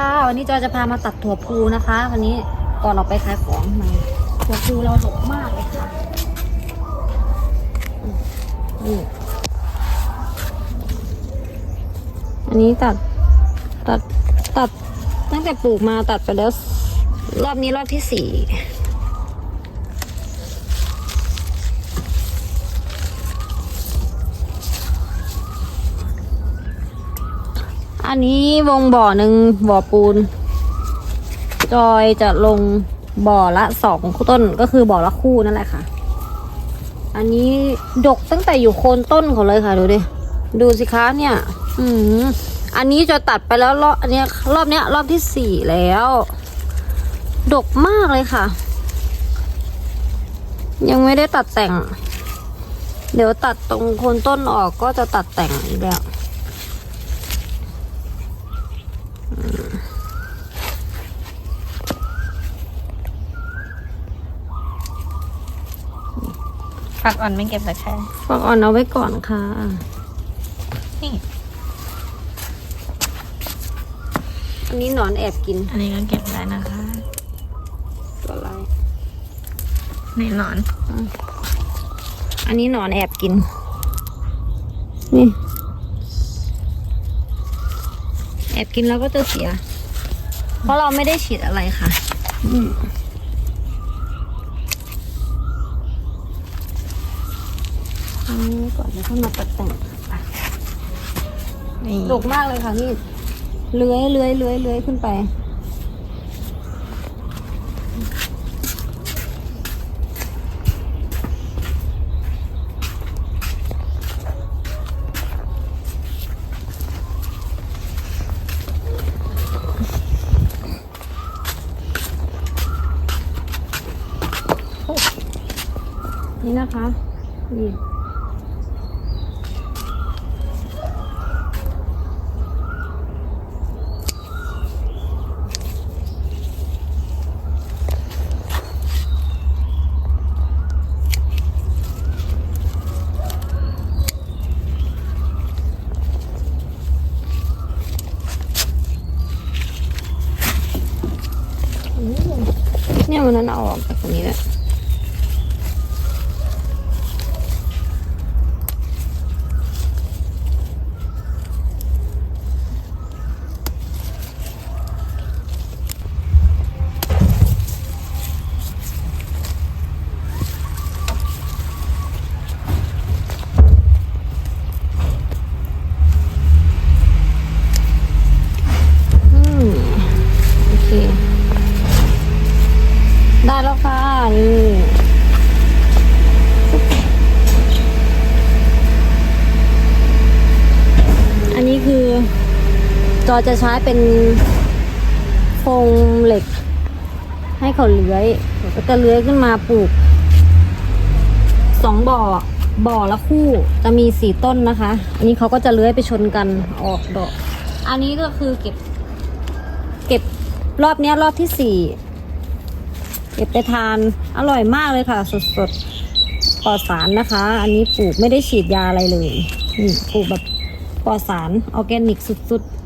ค่ะ วันนี้จอยจะพามาตัดถั่วพูนะคะ วันนี้ก่อนเราไปขายของมาถั่วพูเราดกมากเลยค่ะนี่อันนี้ตัดตัดตัดตั้งแต่ปลูกมาตัดไปแล้ว รอบนี้รอบที่สี่ อันนี้วงบ่อหนึ่งบ่อปูน จอยจะลงบ่อละสองต้นก็คือบ่อละคู่นั่นแหละค่ะ อันนี้ดกตั้งแต่อยู่โคนต้นเขาเลยค่ะ ดูดิ ดูสิคะเนี่ย อืมอันนี้จะตัดไปแล้วรอบอันเนี้ยรอบเนี้ย รอบที่สี่แล้ว ดกมากเลยค่ะ ยังไม่ได้ตัดแต่ง เดี๋ยวตัดตรงโคนต้นออกก็จะตัดแต่งอีกแล้ว ผักอ่อนไม่เก็บแต่แค่ฝักอ่อนเอาไว้ก่อนค่ะ นี่ อันนี้หนอนแอบกินอันนี้ก็เก็บได้นะคะ ตัวอะไรในหนอน อันนี้หนอนแอบกิน นี่ แอบกินแล้วก็จะเสีย เพราะเราไม่ได้ฉีดอะไรค่ะ อืม นนี้ก่อนแล้วก็มาตัดแต่งนี่ดกมากเลยค่ะนี่เลื้อยเลื้อยเลื้อยเลื้อยขึ้นไป นี่นะคะนี่ เนี่ยวันนั้นเอาออกจากตรงนี้แหละ ได้แล้วค่ะนี่อันนี้คือ จอจะใช้เป็นโครงเหล็ก ให้เขาเลื้อยแล้วก็เลื้อยขึ้นมาปลูกสองบ่อบ่อละคู่จะมีสี่ต้นนะคะ อันนี้เขาก็จะเลื้อยไปชนกันออกดอก อันนี้ก็คือเก็บ เก็บรอบนี้รอบที่สี่ เก็บไปทานอร่อยมากเลยค่ะ สดๆปลอดสารนะคะ อันนี้ปลูกไม่ได้ฉีดยาอะไรเลยนี่ปลูกแบบปลอดสารออร์แกนิกสุดๆ